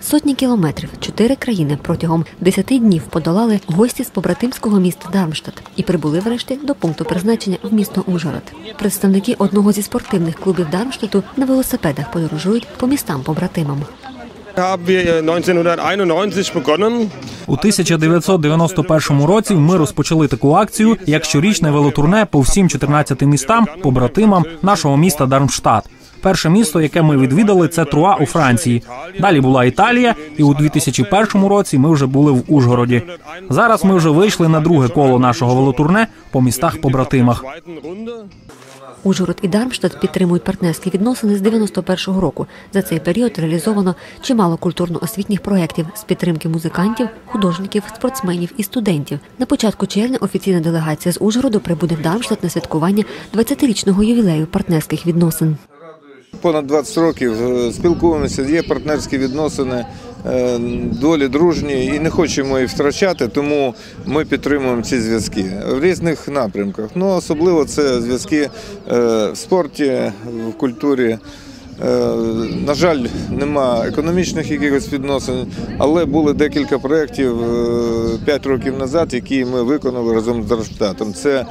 Сотні кілометрів, чотири країни протягом десяти днів подолали гості з побратимського міста Дармштадт і прибули врешті до пункту призначення в місто Ужгород. Представники одного зі спортивних клубів Дармштадту на велосипедах подорожують по містам побратимам. haben wir 1991 begonnen. У 1991 році ми розпочали таку акцію як щорічне велотурне по всім 14 містам, побратимам нашого міста Дармштадт. Перше місто, яке ми відвідали, це Труа у Франції. Далі була Італія, і у 2001 році ми вже були в Ужгороді. Зараз ми вже вийшли на друге коло нашого велотурне по містах побратимах. Ужгород і Дармштадт підтримують партнерські відносини з 91-го року. За цей період реалізовано чимало культурно-освітніх проєктів з підтримки музикантів, художників, спортсменів і студентів. На початку червня офіційна делегація з Ужгороду прибуде в Дармштадт на святкування 20-річного ювілею партнерських відносин. Понад 20 років е, спілкуємося, є партнерські відносини, е, долі дружні і не хочемо їх втрачати, тому ми підтримуємо ці зв'язки в різних напрямках. Ну, особливо це зв'язки е, в спорті, в культурі. На жаль, нема економічних якихось відносин, але були декілька проєктів 5 років назад, які ми виконали разом з Дармштадтом. Це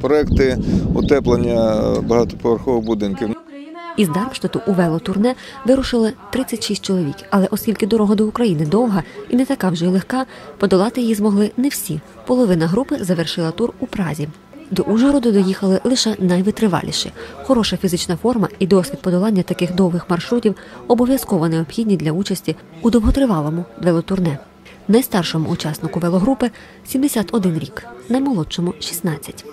проекти утеплення багатоповерхових будинків. Із Дармштадту у велотурне вирушили 36 чоловік, але оскільки дорога до України довга і не така вже й легка, подолати її змогли не всі. Половина групи завершила тур у Празі. До Ужгороду доїхали лише найвитриваліші. Хороша фізична форма і досвід подолання таких довгих маршрутів обов'язково необхідні для участі у довготривалому велотурне. Найстаршому учаснику велогрупи 71 рік, наймолодшому 16.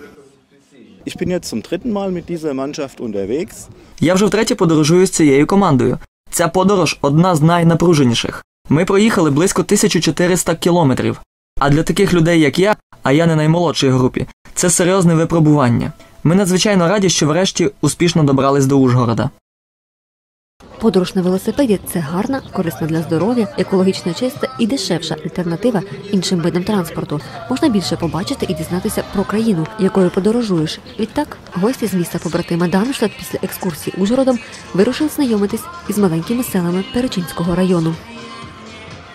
Я вже втретє подорожую з цією командою. Ця подорож одна з найнапруженіших. Ми проїхали близько 1400 кілометрів. А для таких людей, як я, а я не наймолодшій групі, це серйозне випробування. Ми надзвичайно раді, що врешті успішно добрались до Ужгорода. Подорож на велосипеді це гарна, корисна для здоров'я, екологічно чиста і дешевша альтернатива іншим видам транспорту. Можна більше побачити і дізнатися про країну, якою подорожуєш. Відтак, гості з міста побратима Дармштадт після екскурсії Ужгородом вирушили знайомитись із маленькими селами Перечинського району.